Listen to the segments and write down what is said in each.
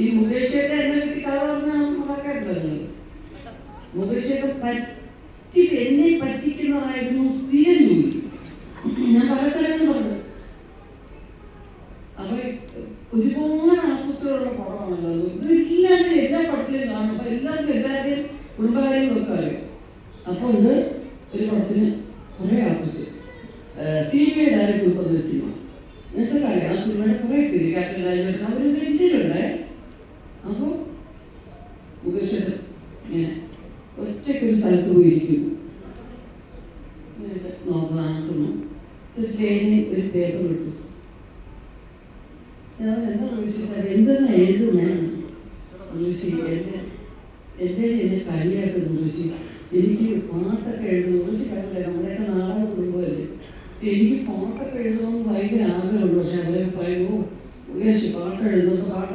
ഈ മുകേഷേട്ടൻ എന്നെ പറ്റി കഥ പറഞ്ഞാൽ മറക്കാറില്ല മുകേഷേട്ടൻ പറ്റി എന്നെ പറ്റിക്കുന്നതായിരുന്നു സ്ഥിരം ഞാൻ പല സ്ഥലങ്ങളുണ്ട് അപ്പൊ ഒരുപാട് ആർട്ടിസ്റ്റുകളുടെ പടമാണല്ലോ. എല്ലാവരും എല്ലാ പടത്തിലും കാണും. അപ്പൊ എല്ലാവർക്കും എല്ലാവരുടെയും കുടുംബകാര്യങ്ങളൊക്കെ അറിയാം. അപ്പൊ ഇത് ഒരു പടത്തിന് കുറെ ആർട്ടിസ്റ്റ്. ഡയറക്ടർ ഉൾപ്പെടുന്ന ഒരു സിനിമ. നിങ്ങൾക്കറിയാം ആ സിനിമയുടെ കുറെ പേര് രാജേട്ടൻ അവർ വലിയവരുണ്ടേ അപ്പോൾ മുകേശ്വരൻ ഇങ്ങനെ ഒറ്റയ്ക്കൊരു സ്ഥലത്ത് പോയിരിക്കുന്നു. നോക്കുന്നു ഒരു പേന ഒരു പേപ്പർ കിട്ടും എന്താ വിളിച്ചിട്ട് എന്തെന്നാ എഴുതുന്നതാണ് എന്നെ കളിയാക്കുന്നു എനിക്ക് പാട്ടൊക്കെ എഴുതുന്നു. ഋഷി കണ്ടില്ലേ? എനിക്ക് പാട്ടൊക്കെ എഴുതണമെന്ന് ഭയങ്കര ആഗ്രഹമുണ്ട്. പക്ഷെ അവരെ പറയുമോ മുകേഷ് പാട്ട് എഴുതുന്നു. പാട്ട്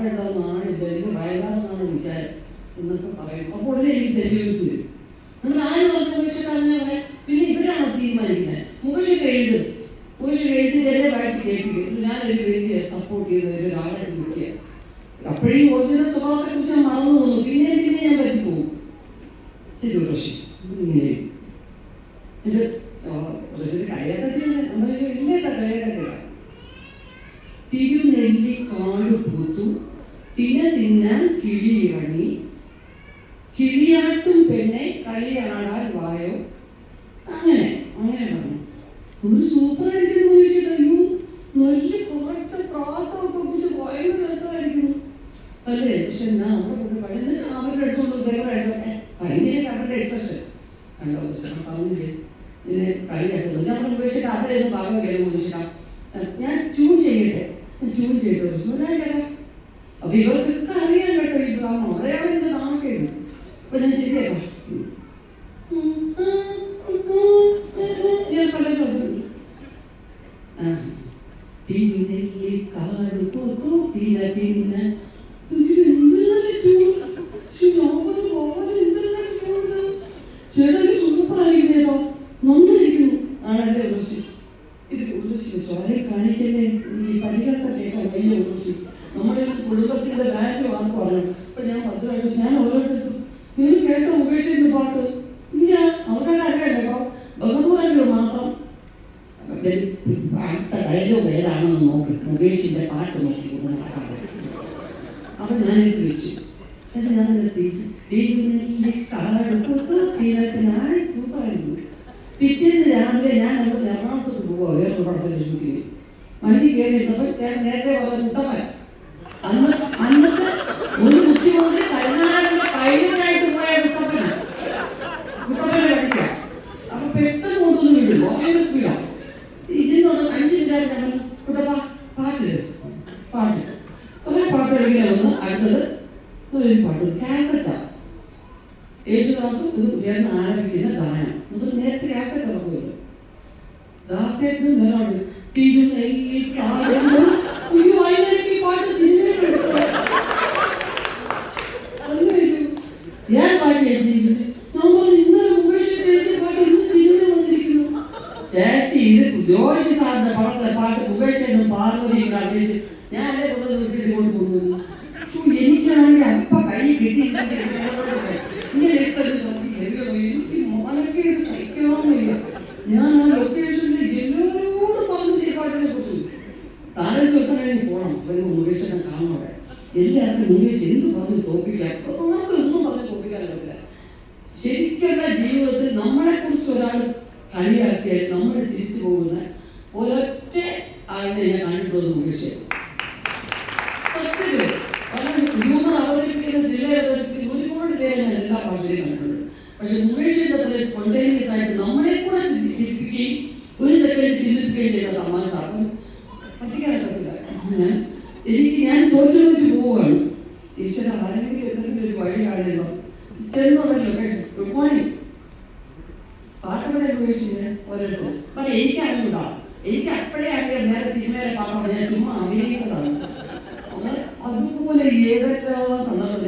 എനിക്ക് വയലാറെന്നാണ് വിചാരം. എന്നൊക്കെ പറയും അപ്പോൾ ഉടനെ എനിക്ക് സെന്റിമെന്റ്സ് വരും. നമ്മൾ ആരും പറഞ്ഞു? അങ്ങനെ പറയാം പിന്നെ ഇവരാണ് തീരുമാനിക്കുന്നത്? മുകേഷ് എഴുതും. മുകേഷ് എഴുതി എന്നെ വായിച്ച് കേൾപ്പിക്കും. ഞാനൊരു വലിയ സപ്പോർട്ട് ചെയ്ത ഒരാളെ നിൽക്കുക അപ്പോഴേ ഒറിജിനൽ സ്വഭാവത്തെ കുറിച്ച് ഞാൻ മറന്നു തോന്നും പിന്നെ പിന്നെ ഞാൻ പറ്റിപ്പോകും ശരി പക്ഷേ. ഇങ്ങനെ എന്നിട്ട് കയ്യൊക്കെ നമ്മൾ ഇല്ല കയ്യൊക്കെ തിരുനെല്ലി കാട് പൂത്തു തിന തിന്നാൻ കിളി ഇറങ്ങി കിളിയാട്ടും പെണ്ണെ കളിയാടാൻ വായോ. അങ്ങനെ അങ്ങനെ പറഞ്ഞു. ഒരു സൂപ്പർ ആയിരിക്കും അയ്യോ നല്ല കുറച്ച് പ്രാസമൊക്കെ കുറിച്ച് ഭയങ്കര രസമായിരിക്കുന്നു. അല്ലേ പക്ഷെ എന്നാ അവിടെ കൊണ്ട് കഴിഞ്ഞ അവരുടെ അടുത്തുള്ള വേറെ ആയിട്ടൊക്കെ ഭയങ്കര അവരുടെ എക്സ്പ്രഷൻ കണ്ടോ പറഞ്ഞില്ലേ? ഇതിനെ കളിയാക്കുന്നു. ഞാൻ ഉപേക്ഷിച്ചിട്ട് അവരെയൊന്നും ഭാഗം ഉപേക്ഷിക്കാം ഞാൻ ട്യൂൺ ചെയ്യട്ടെ. ട്യൂൺ ചെയ്യട്ടെ ചേട്ടാ അപ്പൊ ഇവർക്കൊക്കെ അറിയാൻ കേട്ടോ ഈ ബ്രാഹ്മണം. അറിയാതെ എന്ത് നാണക്കേട് അപ്പൊ ഞാൻ ശരിയാക്കാം ഞാൻ പലതും തിരുനെല്ലി കാട് പോത്തു തിന തിന്ന ചേട്ടന് സൂപ്പറായിരിക്കുന്നേതോ നന്നായിരിക്കുന്നു. ആണല്ലേ ഉർവശി ഇത് ഉർവശി ചോരെ കാണിക്കല്ലേ ഈ പരിഹാസം കേൾക്കാൻ വലിയ ഉർവശി നമ്മുടെ ഒരു കുടുംബത്തിന്റെ വാല്യൂ ആർക്ക് പറഞ്ഞു അപ്പൊ ഞാൻ ഭദ്രമായിട്ട് ഞാൻ ഓരോരുത്തർക്കും നിങ്ങൾ ഉപേക്ഷിക്കുന്ന പാട്ട് ഇല്ല അവർക്കത് അറിയാം കേട്ടോ ബഹദൂരല്ലോ മാത്രം. അടുത്ത ഡയലോഗ് ഏതാണെന്ന് നോക്കി മുകേഷിന്റെ പാട്ട് നോക്കി അപ്പൊ ഞാനിത് വെച്ചു. എന്നിട്ട് ഞാൻ നിർത്തി. തിരുനെല്ലി കാട് പുത്തു തീരത്തിനായി സൂപ്പറായിരുന്നു പിറ്റേന്ന് രാവിലെ ഞാൻ അവിടെ എറണാകുളത്തോട്ട് പോവാ. വേറൊരു പടത്തിന്റെ ഷൂട്ടിങ് വണ്ടി കയറിയിരുന്നപ്പോൾ ഞാൻ നേരത്തെ പറഞ്ഞ മുട്ടപ്പൻ അന്ന് അന്നത്തെ ഒരു മുഖ്യമന്ത്രി കരുണാകരന്റെ പൈലറ്റായിട്ട് പാട്ട്. പാട്ട്. കുറെ പാട്ട് കളിക്കാൻ വന്ന് അടുത്തത് ഒരു പാട്ട്. കാസറ്റാണ് യേശുദാസും ഇത് ഉയർന്ന് ആരംഭിക്കുന്ന ഗാനം. ഇത് നേരത്തെ കാസറ്റ് ഇറക്കുമല്ലോ ദാസേട്ടനും വേറെ തിരുനെല്ലി കാടുന്നു അയ്യോ അതിനിടയ്ക്ക് ഈ പാട്ട് സിനിമയിലെടുത്തോ ഞാൻ പാട്ട് വെച്ചിരിക്കുന്നത് നമ്മൾ ഇന്നലെ മുകേഷ് എഴുതിയ പാട്ട് ഇന്ന് സിനിമ വന്നിരിക്കുന്നു ജോഷി സാറിന്റെ പടത്തെ പാട്ട് ഉപേക്ഷനും പാർവതിയും അഭിനയിച്ച് ഞാൻ അല്ലേ കൊണ്ടുവന്ന് വിട്ടിട്ട് കൊണ്ട് ശ്ശോ, എനിക്കാണെങ്കിൽ അപ്പ കൈ കിട്ടി ഇങ്ങനെ എടുത്തത് മോനൊക്കെ വയ്യ. ഞാൻ ആ ലൊക്കേഷനിൽ എല്ലാവരോടും പറഞ്ഞു ഈ പാട്ടിനെ കുറിച്ച്. താഴെ ദിവസം കഴിഞ്ഞ് പോകണം ഉപേക്ഷനെ കാണണോടെ എല്ലാവർക്കും മുകേഷ് എന്ത് പറഞ്ഞ് തോപ്പിക്കാൻ? ആർക്കും ഒന്നും പറഞ്ഞ് പറ്റില്ല. ശരിക്കുള്ള ജീവിതത്തിൽ നമ്മളെ കുറിച്ച് ഒരാൾ കളിയാക്കിയാൽ നമ്മൾ ചിരിച്ചു പോകുന്ന ഒരൊറ്റ ആളിനെ ഞാൻ കണ്ടിട്ടുള്ളത് മുകേഷ് ഒരുപാട് ഞാൻ പക്ഷെ നമ്മളെ ഒരു എനിക്ക് ഞാൻ തോറ്റു പോവുകയാണ്. ഈശ്വര ആരെങ്കിലും ഒരു വഴി കാണുമല്ലോ ലൊക്കേഷൻ ഗുഡ് മോർണിംഗ് പാട്ടവിടെ ലൊക്കേഷന് ഓരോരുത്തർ. അപ്പം എനിക്ക് അറിവുണ്ടാവും എനിക്ക് അപ്പോഴേ അറിയാം നേരെ സിനിമയിലെ പാട്ടാണ് ഞാൻ ചുമ്മാ അഭിനയിച്ചതാണ്. അതുപോലെ ഏതൊക്കെ സന്ദർഭം